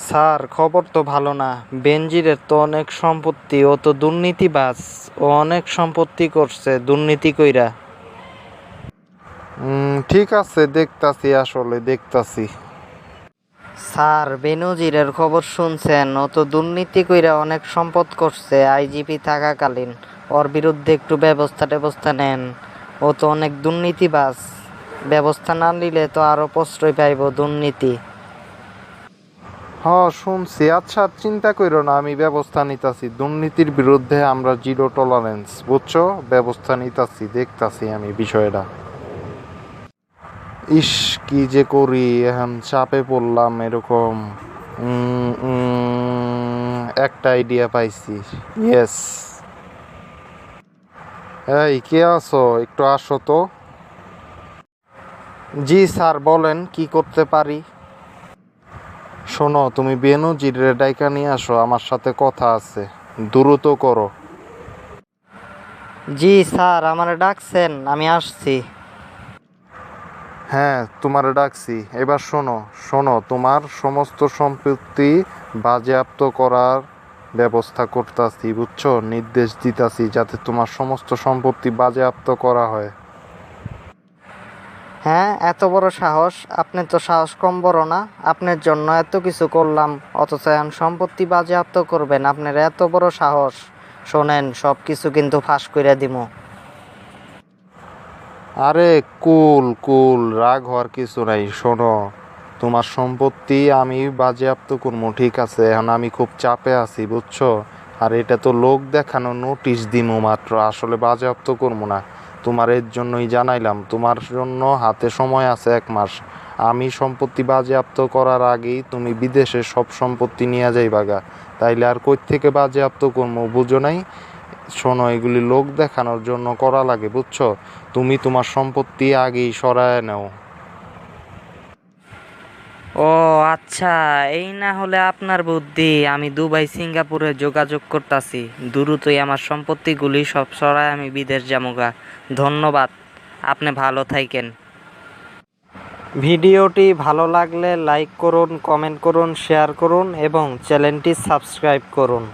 Sir খবর তো ভালো না। বেনজিরের তো অনেক সম্পত্তি ও তো দুর্নীতিবাজ। ও অনেক সম্পত্তি করছে দুর্নীতি কইরা। ঠিক আছে দেখতাছি আসলে দেখতাছি। স্যার বেনজিরের খবর শুনছেন? ও তো দুর্নীতি কইরা অনেক সম্পদ করছে আইজিপি থাকাকালীন। ওর বিরুদ্ধে একটু ব্যবস্থা ট্যাবস্থা নেন। ও তো অনেক দুর্নীতিবাজ। ব্যবস্থা না নিলে তো আরও প্রশ্রয় পাইব দুর্নীতি। হ, শুনছি। আচ্ছা চিন্তা কইরো না, আমি ব্যবস্থা নিতাছি। দুর্নীতির বিরুদ্ধে আমরা জিরো টলারেন্স বুঝছ? ব্যবস্থা নিতাছি, দেখতাছি আমি বিষয়টা। ইস, কি যে করি, এখন চাপে পড়লাম এরকম। একটা আইডিয়া পাইছি। ইয়েস এই, কে আছো? একটু আসো তো। জি, স্যার, বলেন, কি করতে পারি? শোনো তুমি বেনজির ডাইকা নিয়ে আসো আমার সাথে কথা আছে। দ্রুত করো। জি স্যার আমার ডাকছেন আমি আসছি। হ্যাঁ তোমার ডাকছি। এবার শোনো শোনো তোমার সমস্ত সম্পত্তি বাজেয়াপ্ত করার ব্যবস্থা করতাছি বুঝছ? নির্দেশ দিতাছি যাতে তোমার সমস্ত সম্পত্তি বাজেয়াপ্ত করা হয়। হ্যাঁ এত বড় সাহস, আপনি তো সাহস কম বড় না। আপনার জন্য এত কিছু করলাম, অথচ এখন সম্পত্তি বাজেয়াপ্ত করবেন, আপনার এত বড় সাহস। শোনেন, সব কিছু কিন্তু ফাঁস করে দিব। আরে, কুল কুল, রাগ হওয়ার কিছু নাই, শোনো। তোমার সম্পত্তি আমি বাজেয়াপ্ত করব ঠিক আছে? এখন আমি খুব চাপে আছি, বুঝছ? আর এটা তো লোক দেখানো নোটিশ দিমু মাত্র, আসলে বাজেয়াপ্ত করব না। তোমার এর জন্যই জানাইলাম। তোমার জন্য হাতে সময় আছে এক মাস। আমি সম্পত্তি বাজেয়াপ্ত করার আগেই তুমি বিদেশে সব সম্পত্তি নিয়ে যাইবাগা তাইলে আর কই থেকে বাজেয়াপ্ত করব বুঝো নাই? শোনো, এগুলি লোক দেখানোর জন্য করা লাগে, বুঝছ? তুমি তোমার সম্পত্তি আগেই সরায় নাও। ও আচ্ছা এই না হলে আপনার বুদ্ধি, আমি দুবাই, সিঙ্গাপুরে যোগাযোগ করতেছি। দ্রুতই আমার সম্পত্তিগুলি সব সরায় আমি বিদেশ যামুগা ধন্যবাদ, আপনি ভালো থাকেন। ভিডিওটি ভালো লাগলে লাইক করুন, কমেন্ট করুন, শেয়ার করুন এবং চ্যানেলটি সাবস্ক্রাইব করুন।